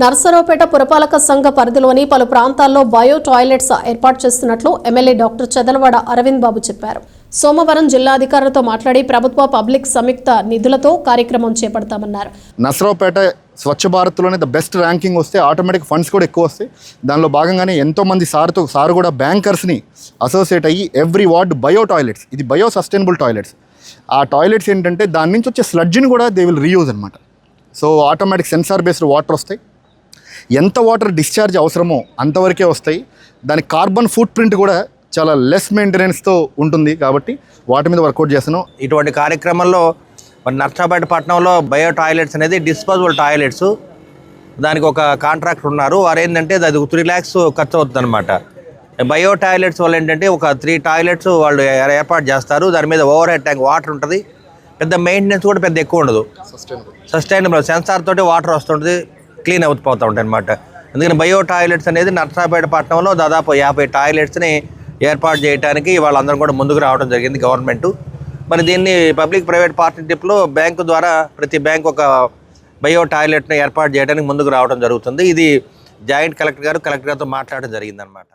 నర్సరావుపేట పురపాలక సంఘ పరిధిలోని పలు ప్రాంతాల్లో బయో టాయిలెట్స్ ఏర్పాటు చేస్తున్నట్లు ఎమ్మెల్యే డాక్టర్ చెదలవాడ అరవింద్ బాబు చెప్పారు. సోమవారం జిల్లా అధికారులతో మాట్లాడి ప్రభుత్వ పబ్లిక్ సంయుక్త నిధులతో కార్యక్రమం చేపడతామన్నారు. నసరావుపేట స్వచ్ఛ భారత్లోనే ద బెస్ట్ ర్యాంకింగ్ వస్తే ఆటోమేటిక్ ఫండ్స్ కూడా ఎక్కువ వస్తాయి. దానిలో భాగంగానే ఎంతోమంది సార్తో సార్ కూడా బ్యాంకర్స్ని అసోసియేట్ అయ్యి ఎవ్రీ వార్డ్ బయో టాయిలెట్స్ ఇది బయో సస్టైనబుల్ టాయిలెట్స్ ఆ టాయిలెట్స్ ఏంటంటే దాని నుంచి వచ్చే స్లడ్జ్ని కూడా దే విల్ రీయూజ్ అనమాట so automatic sensor based water వస్తాయి. ఎంత వాటర్ డిశ్చార్జ్ అవసరమో అంతవరకే వస్తాయి. దాని కార్బన్ ఫుట్ ప్రింట్ కూడా చాలా లెస్ మెయింటెనెన్స్తో ఉంటుంది కాబట్టి వాటి మీద వర్కౌట్ చేస్తున్నాం. ఇటువంటి కార్యక్రమంలో మరి నర్సాపేట పట్టణంలో బయో టాయిలెట్స్ అనేది డిస్పోజబుల్ టాయిలెట్స్ దానికి ఒక కాంట్రాక్టర్ ఉన్నారు. వారు ఏంటంటే అది త్రీ ల్యాక్స్ ఖర్చు అవుతుంది అనమాట బయో టాయిలెట్స్ వల్ల ఏంటంటే ఒక త్రీ టాయిలెట్స్ వాళ్ళు ఏర్పాటు చేస్తారు. దాని మీద ఓవర్ హెడ్ ట్యాంక్ వాటర్ ఉంటుంది. పెద్ద మెయింటెనెన్స్ కూడా పెద్ద ఎక్కువ ఉండదు. సస్టైనబుల్ సెన్సార్ తోటి వాటర్ వస్తుంటుంది. క్లీన్ అవుతుపోతూ ఉంటాయి అనమాట అందుకని బయో టాయిలెట్స్ అనేది నర్సాపేట పట్టణంలో దాదాపు యాభై టాయిలెట్స్ని ఏర్పాటు చేయడానికి వాళ్ళందరం కూడా ముందుకు రావడం జరిగింది గవర్నమెంట్. మరి దీన్ని పబ్లిక్ ప్రైవేట్ పార్ట్నర్షిప్లో బ్యాంకు ద్వారా ప్రతి బ్యాంక్ ఒక బయో టాయిలెట్ని ఏర్పాటు చేయడానికి ముందుకు రావడం జరుగుతుంది. ఇది జాయింట్ కలెక్టర్ గారు కలెక్టర్ గారితో మాట్లాడడం జరిగిందనమాట